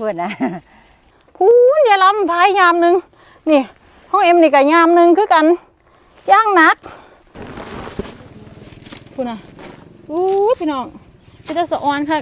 เพื่อนนะพูนยายลำพายยามหนึ่งนี่ห้องเอ็มนี่กับยามหนึ่งคือกันย่างหนักพูดนะอู้พี่น้องพี่จะสะออนค่ะ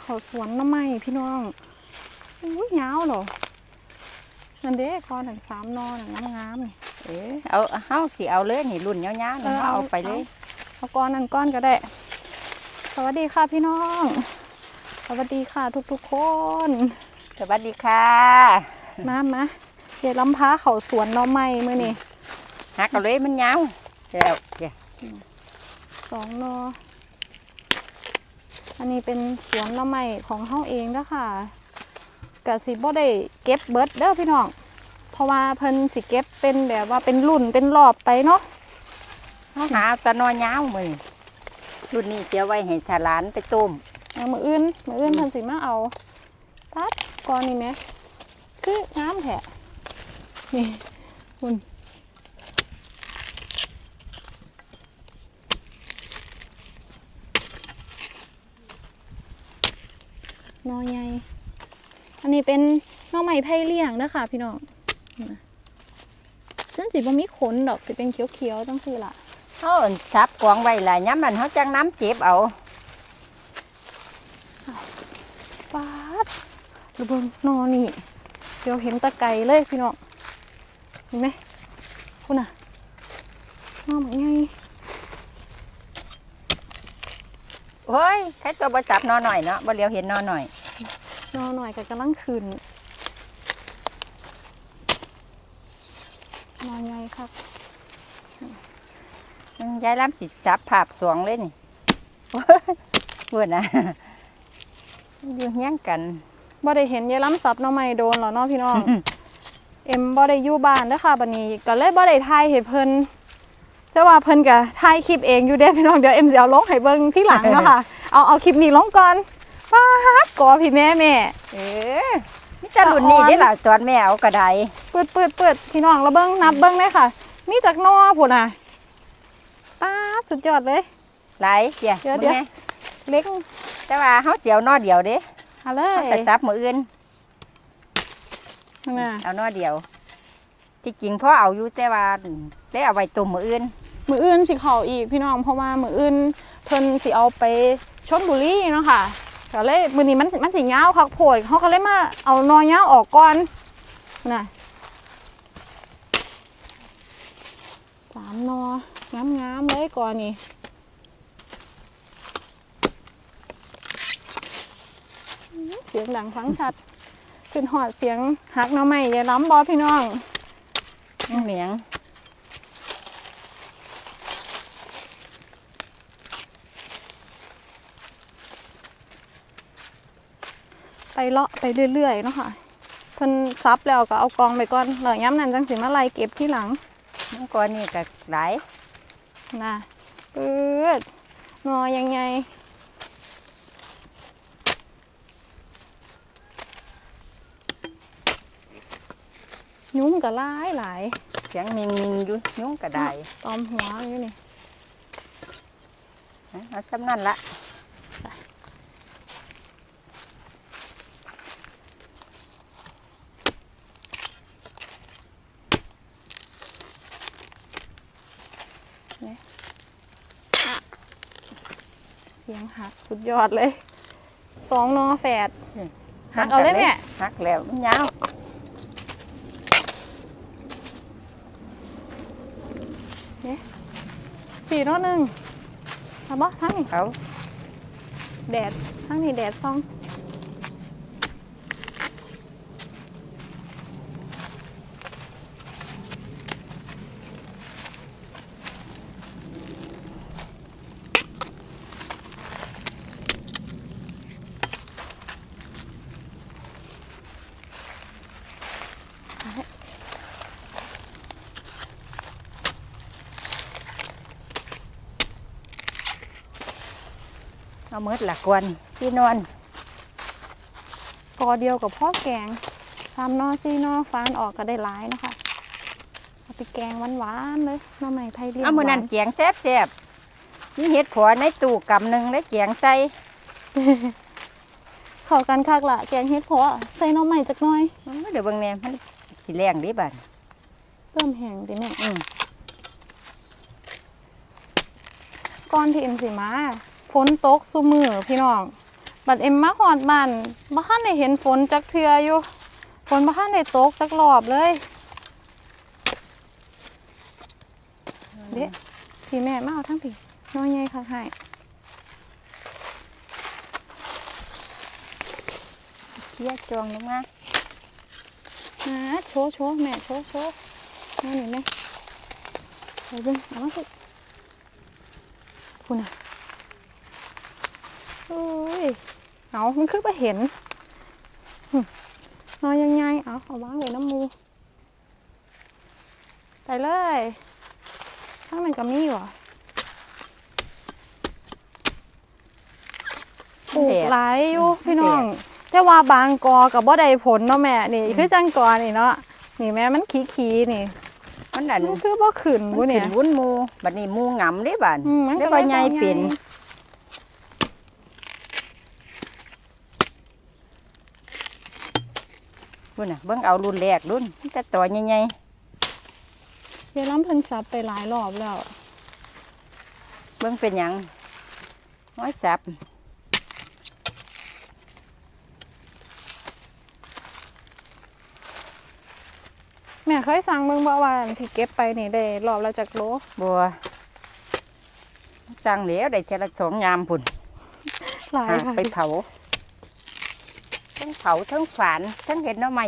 เขาสวนน้ำไม้พี่น้องอู้ยาวเหรอ นั่นเด้คอหนังสามนอหนังงามๆนี่เออเอาเฮาสิเอาเลยนี่รุ่นยาวๆนี่เฮาเอาไปเลยเอาก้อนนั่นก้อนก็ได้ สวัสดีค่ะพี่น้อง สวัสดีค่ะทุกๆคน สวัสดีค่ะ มามาเดี๋ยวลำพาเขาสวนหน้อไม้มื่อนี่หักเอาเลยมันยาวเดี๋ยวเดี๋ยวสองนออันนี้เป็นสวนหน้อไม้ของเฮาเองเด้อค่ะ กะสิบ่ได้เก็บเบิดเด้อพี่น้อง เพราะว่าเพิ่นสิเก็บเป็นแบบว่าเป็นรุ่นเป็นรอบไปเนาะเฮาหาเอาแตะนอยาวมือรุ่นนี้เสียไว้ให้ทาหลานไปต้มเอามืออื่นมืออื่นเพิ่นสิมาเอาตัดก่อนนี่ไหมคืองามแท้นี่คุณนอใหญ่ อันนี้เป็นหนอไม้ไผ่เลี้ยงเด้อค่ะพี่น้องนี่นะซึ่งสิบ่มีขนดอกสิเป็นเขียวๆจังซี่ล่ะเฮาอั่นซับกวางไว้ล่ะย้ำมันเฮาจังน้ำเจ็บเอาปาดระเบิงนอนี่ เดี๋ยวเห็นตะไกเลยพี่น้อง เห็นไหมคุณน่ะนอแบบไงเฮ้ยใครตัวบ่ซับนอหน่อยเนาะบ่เลียวเห็นนอหน่อย นอหน่อยกับกำลังคืนนอนไงครับยายล้ำสิจับภาพสวงเลยนี่เพื่อนะอยู่เฮียงกันบ่ได้เห็นยายล้ำซับน้องไม่โดนหรอเนาะพี่น้อง เอ็มบ่ได้อยู่บ้านเด้ค่ะบัดนี้ก็เลยบ่ได้ถ่ายให้เพิ่นแต่ว่าเพิ่นก็ถ่ายคลิปเองอยู่เด้พี่น้องเดี๋ยวเอ็มสิเอาลงให้เบิ่งที่หลังเนาะค่ะ เอาเอาคลิปนี้ลงก่อน กอพี่แม่แม่ เออมิจะรุ่นนี้ได้อล่ะตอนแม่เอากระไดเปิดเปิดเปิดพี่น้องเราเบิ้งนับเบิ้งเลยค่ะ มีจากนอผุนอะป้าดสุดยอดเลยหลายเดี๋ยวเดี๋ยวเดี๋ยวบิ่งแหน่เล็กแต่ว่าเฮาเสียวนอเดียวเด้เอาเลเฮายไปซับมืออื่นน่ะเอานอเดียว ที่จริงพ่อเอาอยู่แต่ว่าได้เอาไว้ตุ่มมืออื่นมืออื่นสิเขาอีกพี่น้องเพราะว่ามืออื่นเพิ่นสิเอาไปชลบุรีเนาะค่ะ ก็เลยมือนี้มันสิมันสิยาคักโผดเขาก็เลยมาเอานอยาออกก่อนน่ะสามนองามงามๆเลยก่อนนี่เสียงดังฟังชัดขึ้นหอดเสียงหักน้อใหม่ยายล้ำบอพี่น้องเหมียง เลาะไปเรื่อยๆเนาะค่ะเพิ่นซับแล้วก็เอากองไปก่อนเหลือย้ำนั้นจังสิมาไล่เก็บที่หลังน้องก้อนนี่ก็หลายนะปืดนอยังไงยุ้มก็หลายหลายเสียงมิงมิงอยู่ยุงกระไดตอมหัวอยู่นี่นะเอาจำนั่นละ หักสุดยอดเลยสองนอแฝดหักเอาเลยแม่หักแล้วมันยาวสี่นอหนึ่งเอาบ่ทั้งนี้เอาแดดทั้งนี้แดดซอง เอามืดละกวนที่นอนกอเดียวกับพ่อแกงสามหนอสี่หนอฟานออกก็ได้หลายเนาะคะเอาไปแกงหวานๆเลยหน้ำใหม่ไทยเรียเอามือนั่นหวเจียงแซ่บแซ่บๆนี่เห็ดผัวในตู้กำหนึ่งแล้วเจียงใส่เข้ากันคักละแกงเฮ็ดเพาะใส่หน้ำใหม่จักหน่อยอื้อเดี๋ยวเบางแหน่มันสิแรงดิบัดเริ่มแห้งดิแม่อืมก่อนที่เอ็มสิมา ฝนตกซุมือพี่น้อง บัดเอ็มมาหอดบ้านบ้านได้เห็นฝนจักเทืออยู่ ฝนบ้านได้ตกจักรอบเลยเด็พี่แม่มาเอาทั้งพี่น้อยใหญ่ค่ะให้เคี่ยจองลงมานะโชว์โชว์แม่โชว์โชว์นั่นนี่แม่ไปเบิ่งเอามาสิคุณน่ะ โอ้ยเอามันคือไปเห็นหึน้อยยังไงเอาเอาวางไว้น้ำมูไปเลยข้างมันก็มีว่ะปลูกหลายอยู่พี่น้อง แต่ว่าบางกอกับบ่ได้ผลเนาะแม่นี่คือจังกอนี่เนาะนี่แม่มันขี้ขี้ๆนี่ มันนั่นมันคือบ่ขึ้นมับุนเนี่ขึ้ยนวุ้นหมูบัดนี้หมูหงำเด้บัดอืมมันได้ก็บ่เลยใหญ่บ่เป็น รุ่นน่ะเบิ่งเอารุ่นแรกรุ่นมันแต่ตัวใหญ่เยายล้ำเพิ่นซับไปหลายรอบแล้วๆเบิ่งเป็นหยังน้อยสับแม่เคยสั่งเบิ่งบ่ว่าที่เก็บไปนี่ได้รอบละจักโลบัวสั่งเหลวได้เทละสองยามพุ่นหลายหาค่ะไปเผาทั้ง เผาทั้งฝานทั้งเห็ดน้ำไม้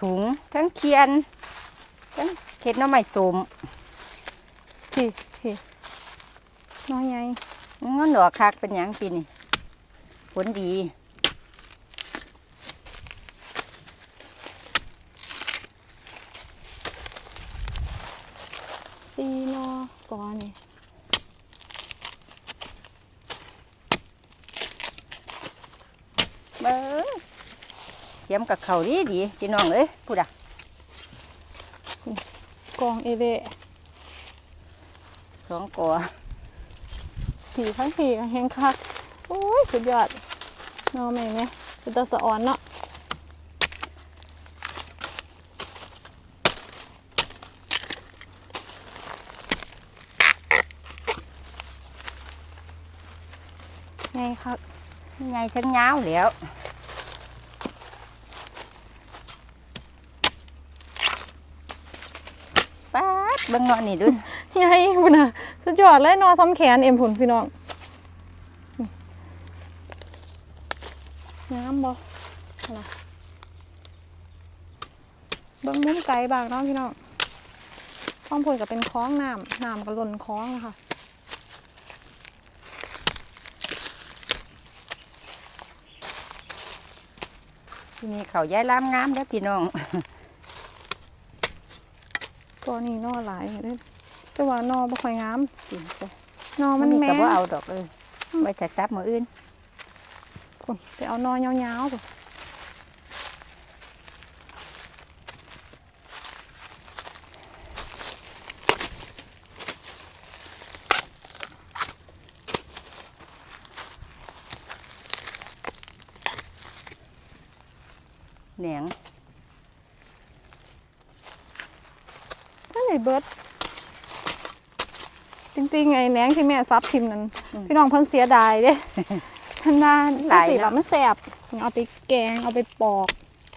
ถุงทั้งเคียน ทั้งเห็ดน้ำไม้สมพี่พี่น้อยใหญ่เงินดอกคักเป็นหยังปีนี่ผลดีซีนอกอนนี่ เบ้อเตรียมกับเขาวดีดีๆพี่น้องเอ้ยพูดอะกองเอเวสองกัวผีทั้งผีแห้งคักโอ้ยสุดยอดนอแม่แม่สุดตาสะอ่อนเนาะไงคักใหญ่ทั้งยาวแหล้วป๊าด เบิ่งเงาะนี่ดูใหญ่พุ่นน่ะสุดยอดเลยนอนซ้ำแขนเอ็มพุ่นพี่น้องน้ำบ่อะไรเบิ้งมุมไกลบางเนาะพี่น้องข้องพุ่นก็เป็นคล้องน้ำน้ำก็หล่นคล้องนะคะที่นี่เขาย้ายล่ามงามแล้วพี่น้อง ตัวนี้นอหลายเลยแต่ว่านอบ่ค่อยงามกินไปนอมันแม่ก็บ่เอาดอกเลยไปจัดซับมืออื่นไปเอานอยาวๆก่อนง ถ้าไหนเบิด จริงๆไงแหนงที่แม่ซับทิมนั้นพี่น้องเพิ่นเสียดายเด้ท่านว่าสิแบบมันแสบเอาไปแกงเอาไปปอก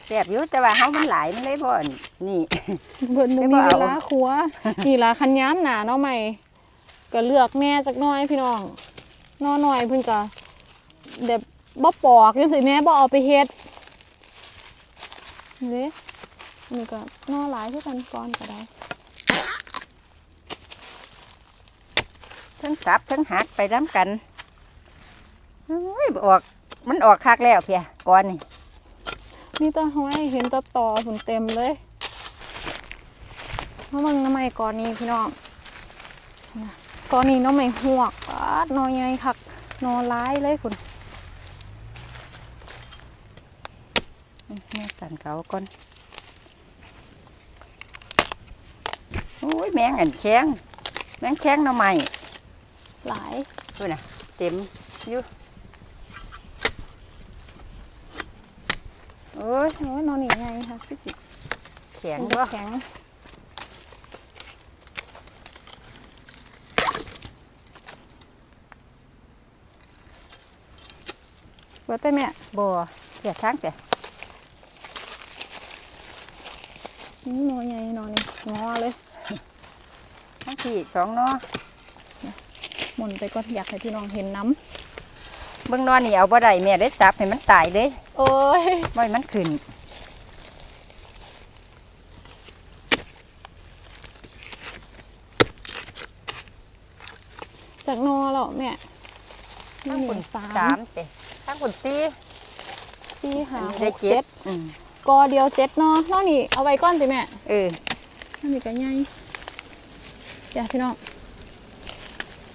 แซ่บอยู่แต่ว่าเฮามันหลายมันเลยบ่อนนี่ เพิ่นบ่ไม่มีว่าเวเอาลาครัวนี่ล่ะคันย้ำหนาเนาะใหม่ก็เลือกแม่จักหน้อยพี่น้องน้อหน่อยเพิ่นก็แบบบ่ปอกจังซี่แม่บ่เอาไปเฮ็ดเด้นี่ก็นอหลายคือกันก่อนก็ได้ ทั้งสับทั้งหักไปน้ำกันโอ้ยออก มันออกคักแล้วเพียก่อนนี่มีแตะห้อยเห็นแตะตอผุนเต็มเลยมาเบิ่งน้ำใหม่ก่อนนี้พี่น้องนะก่อนนี้น้ำใหม่หวกปาดนอใหญ่คักนอร้ายเลยคุณแม่สั่นเขาก่อนโอ้ยแมงอันแข้งแมงแข้งหน่อไม้ หลายดูนะเต็มอยู่โอ้ยโอ้ยนอนนี่ไงค่ะพี่จิแข็งบ่บ่แข็งเบิดไปแม่บ่เสียทางแต่นี่นอนใหญ่นอนนี่งอเลยทั้งที่สองเนอห มุนไปก็อยากให้พี่น้องเห็นน้เบิ่งนอนนี่เอาบ่ได้แม่ได้สับให้มันตายเลยำโอ้ยบ่ให้มันขึ้นจากนอแล้วแม่ทั้งนี่คุณสาสามมเตะทั้งคุณสี่สี่ห้าอันนี้หได้กเจ็เจ็ดดอืมกอเดียวเจ็ดนอเนอนี่เอาไว้ก้อนสิแม่เอออันนี้ก็ใหญ่เดี๋ยวพี่น้อง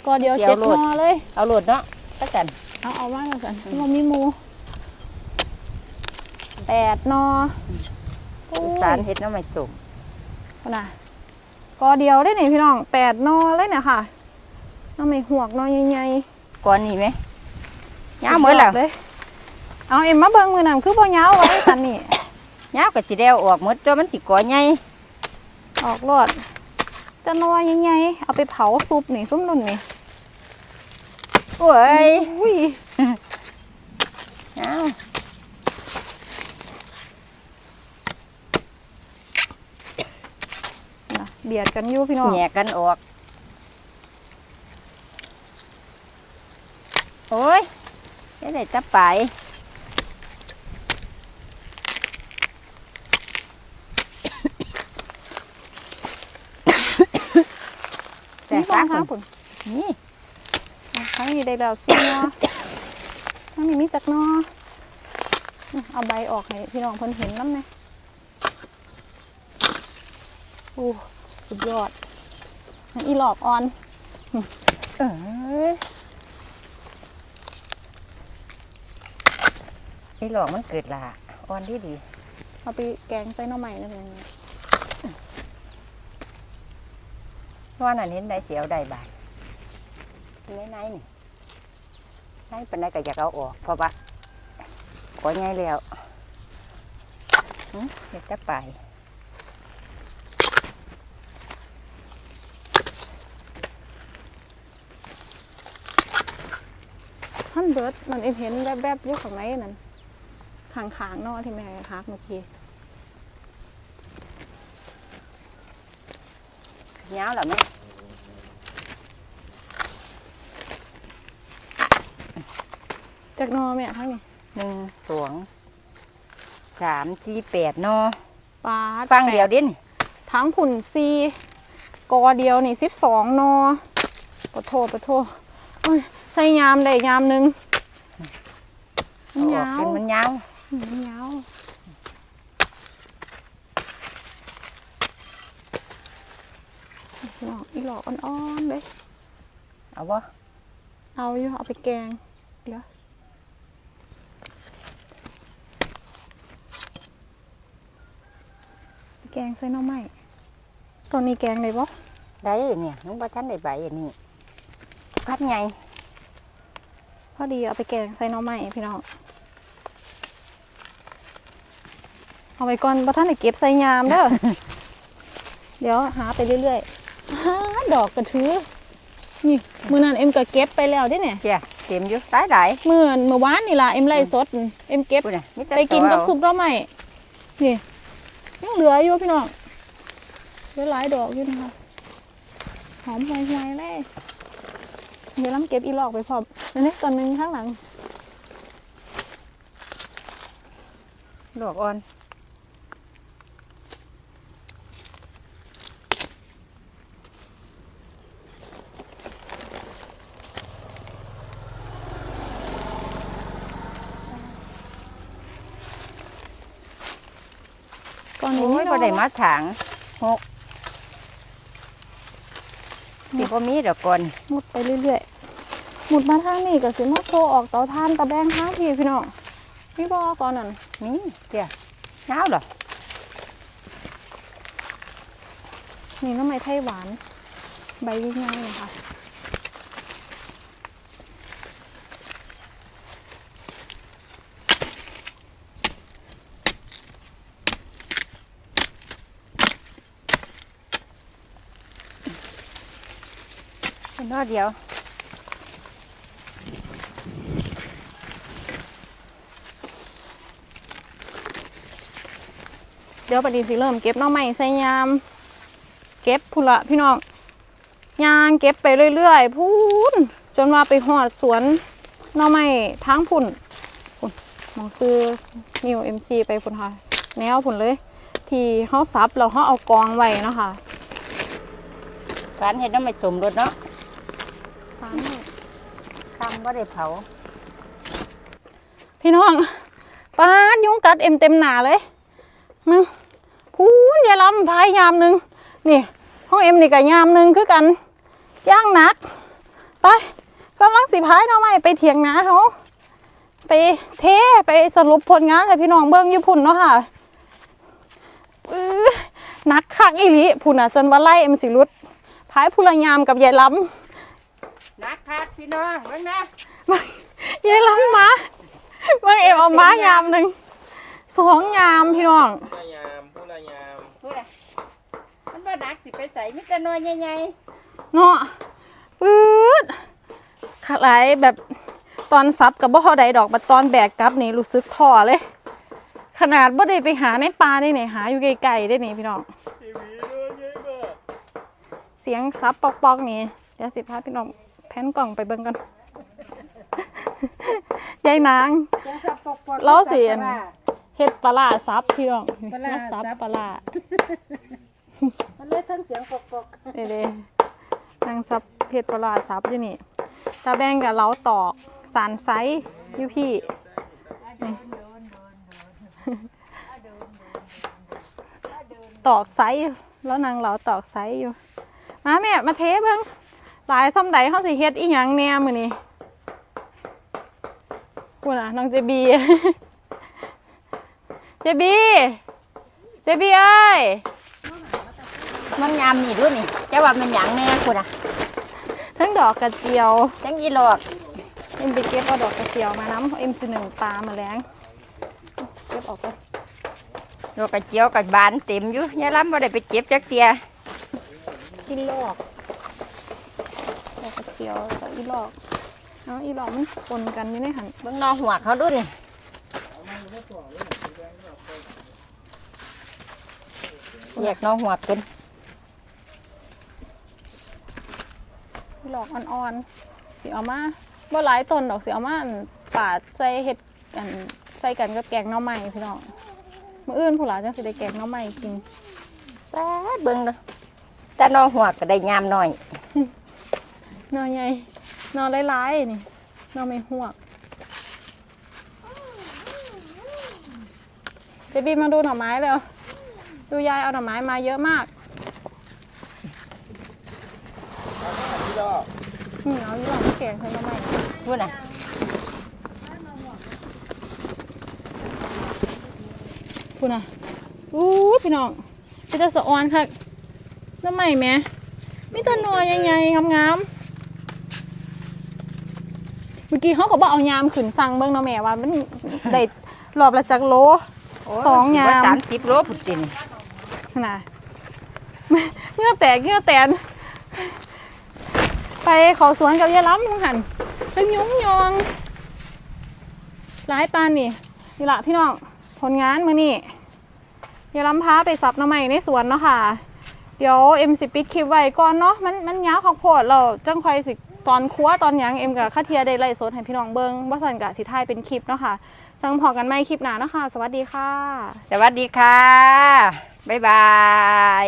กอเดียวเจ็ดนอเลย เอาโหลดเนาะตะกัน เอาเอามาแล้วกันมันมีหมูแปดนอโอ้ยสารเฮ็ดหน้ำไม่สุกเอานะกอเดียวได้นี่พี่น้องแปดนอเลยเนี่ยค่ะน้องไม่หวกนอใหญ่ก่อนนี่ไหมๆยาวเหมือนแล้วเลยเอาเอ็มมาเบิ่งมือนั่นคือบ่ยาวไว้สันนี่ยาวก็สิได้เอาออกหมดตัวมันสิก่อใหญ่ออกรอดจะนอใหญ่ๆเอาไปเผาซุปนี่ซุปนุ่นนี่ โอ้ยอุ้ยยาวนะเบียดกันอยู่พี่น้องแหยกกันออก โอ้ยได้ได้ตะไปแต่นี่ตาบ้างคคะนผลนี่ ทั้งนี้ได้แล้วสี่นอทั้งนี้มีจักนออืมเอาใบออกให้พี่น้องเพิ่นเห็นน้ำไงโอ้สุดยอด อีหลอบออน เออไอ้หลอกมันเกิดละอ่อนดีดี เอาไปแกงใส่หน่อไม้นั่นเองว่านั่นเห็นได้เสียวได้บาท ในในนี่ในเป็นไรก็อยากเอาออกเพราะว่าก่อใหญ่แล้วหึเด็ดจะไปท่านเบิร์ดมันเห็นแวบๆอยู่ข้างในนั่นขางๆเนอที่แม่ฮักเมื่อกี้ยาวแล้วไหม จากนอแม่ทั้งนี้หนึ่งสองสามสี่แปดเนอปลาฟังเดียวดินทั้งผุ่นซีกอเดียวนี่สิบสองนอปะโทปะโทโอ้ยใส่ยามได้ยามหนึ่งเอาออกยาวเป็นมันยาวอืมยาวพี่น้องอีหลอกอ่อนๆเลยเอาบ่เอาอยู่เอาไปแกงเดี๋ยวไป แกงใส่หน่อไม้ตอนนี้แกงได้ปะได้เนี่ยน้องบ่ทันได้ใบอันนี้พัดไงพอดีเอาไปแกงใส่หน่อไม้พี่น้องเอาไว้ก่อนบ่ท่านได้เก็บใส่ยามเด้อ เดี๋ยวหาไปเรื่อยๆหาดอกกระถือ นี่มื้อนั้นเอ็มก็เก็บไปแล้วเด้เนี่ยเจ้าเต็มอยู่หลายหลายเมื่อเมื่อวานนี่ล่ะเอ็มไล่สด เอ็มเก็บพูดน่ะมีแต่ไปกินกับตัวเอาซุปหน่อไม้นี่ ยังเหลืออยู่พี่น้องเหลือหลายดอกอยู่นะคะหอมหวยๆเลยเดี๋ยวล้ำเก็บอีหลอกไปพร้อมนั่นนี่ตอนหนึงข้างหลังดอกอ่อน ก่อนโอ้นี้ยบ่ได้มาถางหกสิบ่มีดอกก่อนมุดไปเรื่อยๆหมุดมาทางนี้ก็สิมาโคออกเตาถ่านตะแบงทางพี่พี่น้องพี่บอกก่อนนั่นมีเจ้าเงาวเหรอนี่หน้ำไม้ไทยหวาน ใบยิ่งใหญ่เลยค่ะ นอเดียว เดี๋ยวปฏิสิเริ่มเก็บน้ำไม้ใส่ยาม เก็บพุ่นละพี่น้องยางเก็บไปเรื่อยๆพูนจนว่าไปหอดสวนน้ำไม้ทั้งพุ่นพุ่นมองคือนิวเอ็มซีไปพุ่นค่ะ แนวพุ่นเลย ที่เขาซับแล้วเขาเอากองไว้นะคะการเห็ดน้ำไม่สมรสเนาะ ฟ้ามืดคำว่าได้เผา พี่น้องป้าดยุงกัดเอ็มเต็มหนาเลยมึงพูนอยาลำพายยามหนึ่งนี่ห้องเอ็มนี่กับยามหนึ่งคือกันย่างหนัก ไปกำลังสิพายเนาะไม่ไปเถียงนาเขาไปเทไปสรุปผลงานให้พี่น้องเบิ้งญี่ปุ่นเนาะค่ะนักคักอีหลีพุ่นอะจนว่าไล่เอ็มสิรุดพายพุลยามกับยายล้ำ นักคักพี่น้องเบิ่งนะยายล้ำมาเมื่อเอ็มเอามายามหนึ่งสองยามพี่น้องผู้ละยามผู้ละยามพูดอะมันว่านักสิไปใส่มิตรน้อยใหญ่เนาะปื๊ดขลายแบบตอนซับกับบ่เท่าใดดอกบัดตอนแบกกลับนี่รู้สึกท้อเลย ขนาดบ่ได้ไปหาในป่าได้นี่หาอยู่ไกลๆได้นี่พี่น้องทีวีด้วยเยอะมากเสียงซับปอกๆนี่เดี๋ยวสิพาพี่น้อง แพนกล่องไปเบิ่งกันยายนางๆจังสับปกปกเราสิอันว่าเฮ็ดปลาร้าซับพี่น้องปลาร้ามาซับซับปลาร้ามันเลยทั้งเสียงปกปกเด้ๆนางซับเฮ็ดปลาร้าซับอยู่นี่ตาแบงกับเราตอกสารไซส์อยู่พี่นี่ตอกไซส์อยู่แล้วนางเราตอกไซส์อยู่ มาแม่มาเทเบิ่ง หลายซ้ำใดเฮาสิเฮ็ดอีหยังแหน่มื้อนี้กูน่ะน้องเจบีเจบีเจบีเอ้ยมันยามนี่ด้วยนี่จะว่ามันหยังแน่คุณอะทั้งดอกกระเจียวจังอีหลอกเอ็มไปเก็บเอาดอกกระเจียวมาน้ำเอ็มสิหนึ่งปลามาแล้งเก็บออกไปดอกกระเจียวกับบานเต็มอยู่ยายล้ำบ่ได้ไปเก็บจักเตียอีลอกดอกกระ เจียวกับอีลอกเอาอีลอกมันปนกันอยู่ในหันเบิ่งนอหัวเขาดูนี่แยกนอหัวเป็นอีลอกอ่อนๆสิเอามาบ่หลายต้นดอกสิเอามาอั่นปาดใส่เห็ดกันใส่กันกับแกงหน่อไม้พี่น้องมื้ออื่นผู้หลานจังสิได้แกงหน่อไม้กินแป๊ดเบิ่งเด้อแต่นอหัวก็ได้ยามหน่อยห นอใหญ่หนอหลายๆนี่หนอไม่หวกเจบีมาดูหน่อไม้เร็วดูยายเอาหน่อไม้มาเยอะมากพี่ดอกนี่เอาอยู่หลังแกงใส่หน่อไม้พูดน่ะคุณอะอู้พี่น้องพี่จะสะออนค่ะหน่อไม้แหม่มีแต่หนอใหญ่ๆงามๆเมื่อกี้เขาก็บอกเอายามขืนสั่งเบิ่งเนาะแม่ว่ามันได้รอบละจักโล สองยาม สามสิบโลผุดตินน่ะเหงื่อแตกเหงื่อแตน ไปเขาสวนกับยายล้ำมึงหันเป็นยุ้งยองหลายปานนี่นี่ละพี่น้องผลงานมือนี่ยายล้ำพาไปซับหน้ำใหม่ในสวนเนาะค่ะ เดี๋ยวเอ็มสิปิดคลิปไว้ก่อนเนาะมันมันยาวข้าวโพดเราจังคอยสิ ตอนครัวตอนหยังเอ็มกับข้าเทียได้ไล่สดให้พี่น้องเบิ้งว่าสันกับสิท้ายเป็นคลิปเนาะค่ะจังพอกันไม่คลิปหน้าเนาะค่ะ สวัสดีค่ะ สวัสดีค่ะ บ๊ายบาย